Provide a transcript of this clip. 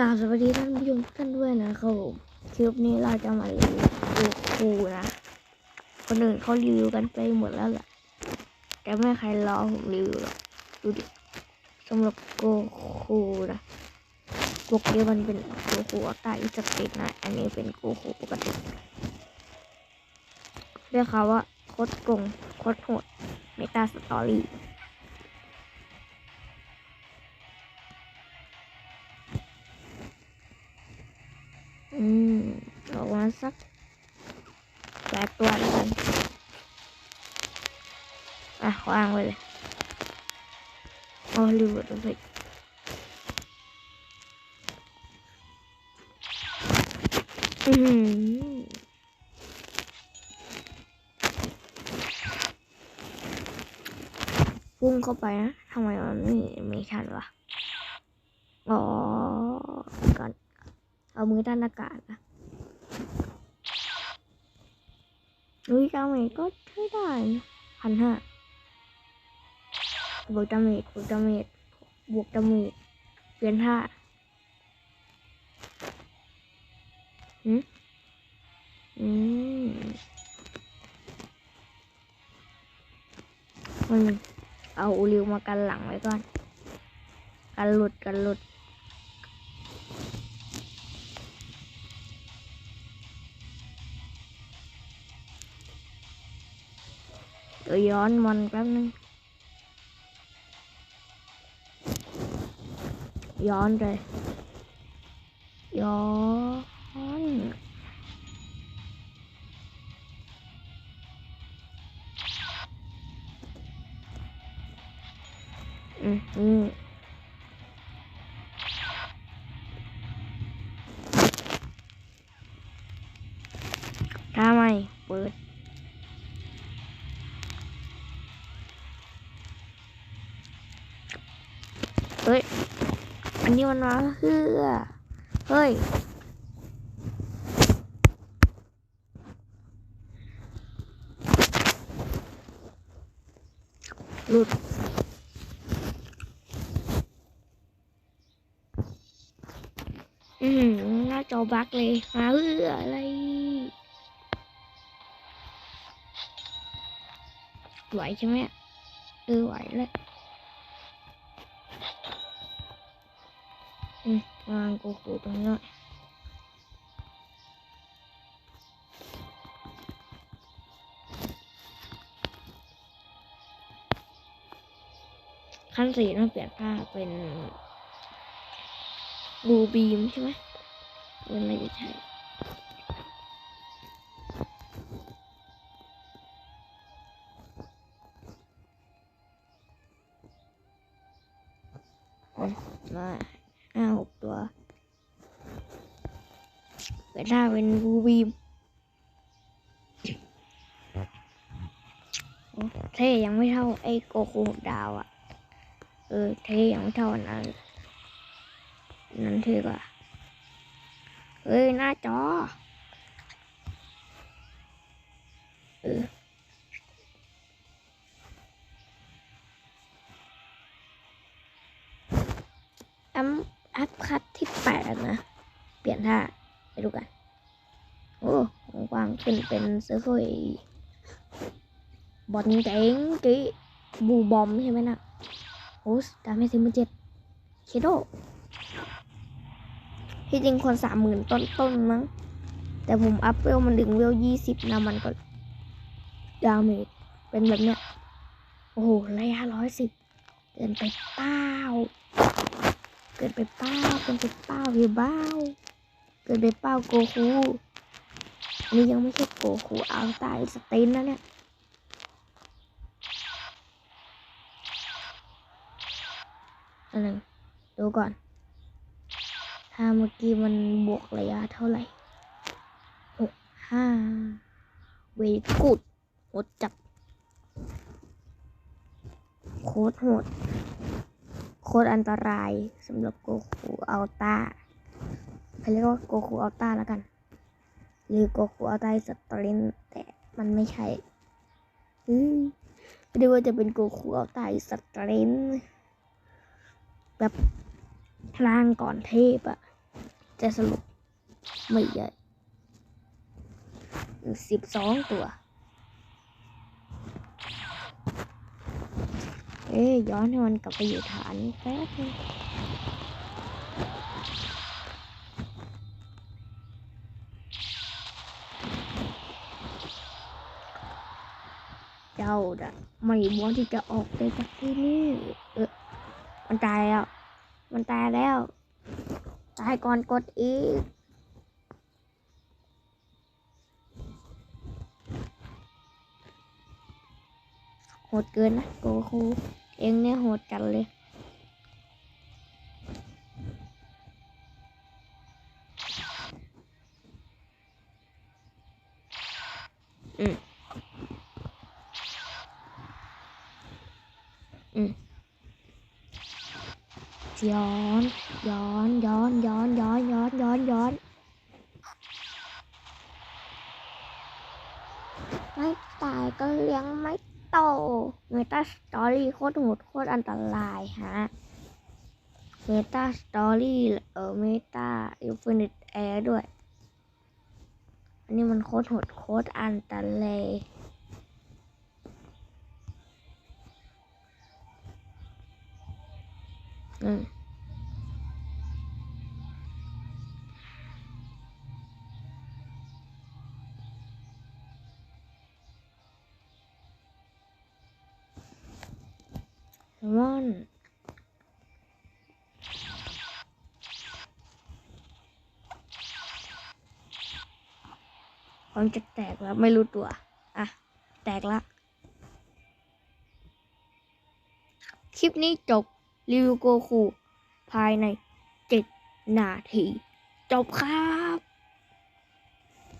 กราบสวัสดีท่านผู้ชมท่านด้วยนะครับผมคลิปนี้เราจะมารีวิวโกคูนะ คนอื่นเขารีวิวกันไปหมดแล้วแหละแต่ไม่ใครรอผมรีวิวหรอกดูดิสำหรับโกคูนะปกติมันเป็นโกคูอัลต้าอิสติกนะอันนี้เป็นโกคูปกติเรียกเขาว่าโคตรกงโคตรโหดเมตาสตอรี่ สักแปดตัวแล้วกัน อะวางไว้เลยโอ้ลืมหมดเลยอือหือพุ่งเข้าไปนะทำไมมันไม่ไม่ทันวะ อ๋อก่อนเอามือด้านอากาศนะ อุ้ยดาเมจก็ใช้ได้พันห้าบวกดาเมจบวกดาเมจบวกดาเมจเปลี่ยนท่าหืมอืมมันเอาอูริวมากันหลังไว้ก่อน กันหลุดกันหลุด เดี๋ยวย้อนมันแป๊บนึง ย้อนเลย ย้อนอืมอืมทำไมเปิด เฮ้ย อันนี้มันมาเพื่อเฮ้ย หลุดอืมหน้าจอบักเลย มาเพื่ออะไรไหวใช่ไหมเออไหวแล้ว วางโกโก้ตรงนี้หน่อยขั้นสี่ต้องเปลี่ยนผ้าเป็นบูบีมใช่ไหมเป็นอะไรจะใช่มา ห้าหกตัวแต่ถ้าเป็นบูบีมเท่ยังไม่เท่าไอ้โกคูหกดาวอะ่ะ เออเท่ยังไม่เท่านั้น นั้นเท่กว่าเฮ้ย หน้าจอ เออ แปดนะ เปลี่ยนท่าไปดูกัน โอ้ของกวางขึ้นเป็นเซอร์ฟเวย์บอลเจ๋งกี้บูบอมใช่ไหมนะโอ้ดาเมจสิบเจ็ดเคโดที่จริงคนสามหมื่นต้นต้นมั้ง แต่ผมอัพเวลมันถึงเวลยี่สิบนะมันก็ดาเมจเป็นแบบเนี้ย โอ้โหระยะร้อยสิบเกินไปเป้า เกินไปเป้าเกินไปเป้าพี่บ้าเกินไปเป้าโกคูนนี้ยังไม่ใช่โกคูเอาตายสเตนนะเนี่ยอันหนึ่งดูก่อน ถ้าเมื่อกี้มันบวกระยะเท่าไหร่หกห้าเวกุดหดจับโคตรโหด ตรอันตรายสำหรับโกคูอัลต้าเขาเรียกว่าโกคูอัลต้าแล้วกัน หรือโกคูอัลต้าสตรินแต่มันไม่ใช่ไม่ได้ว่าจะเป็นโกคูอัลต้าสตรินแบบพลางก่อนเทพอะแต่สรุปไม่ใหญ่สิบสองตัว อ๊ยย้อนให้มันกลับไปอยู่ฐานแป๊บนึงเจ้าน่ะไม่บวนที่จะออกไปจากที่นี่เออมันตายแล้ว มันตายแล้ว ตายก่อนกดอีกโหดเกินนะโกคู เองเนี่ยโหดจัดเลยอืมอืมย้อนย้อนย้อนย้อนย้อนย้อนย้อนย้อนไม่ตายก็เลี้ยงไม่ โตเมตาสตอรี่โคตรโหดโคตรอันตรายฮะเมตาสตอรี่เออเมตาอินฟินิตแอร์ด้วย อันนี้มันโคตรโหดโคตรอันตรายอืม มอนพร้อมจะแตกแล้วไม่รู้ตัว อะ แตกละ คลิปนี้จบ รีวิวโกคู ภายในเจ็ดนาที จบครับ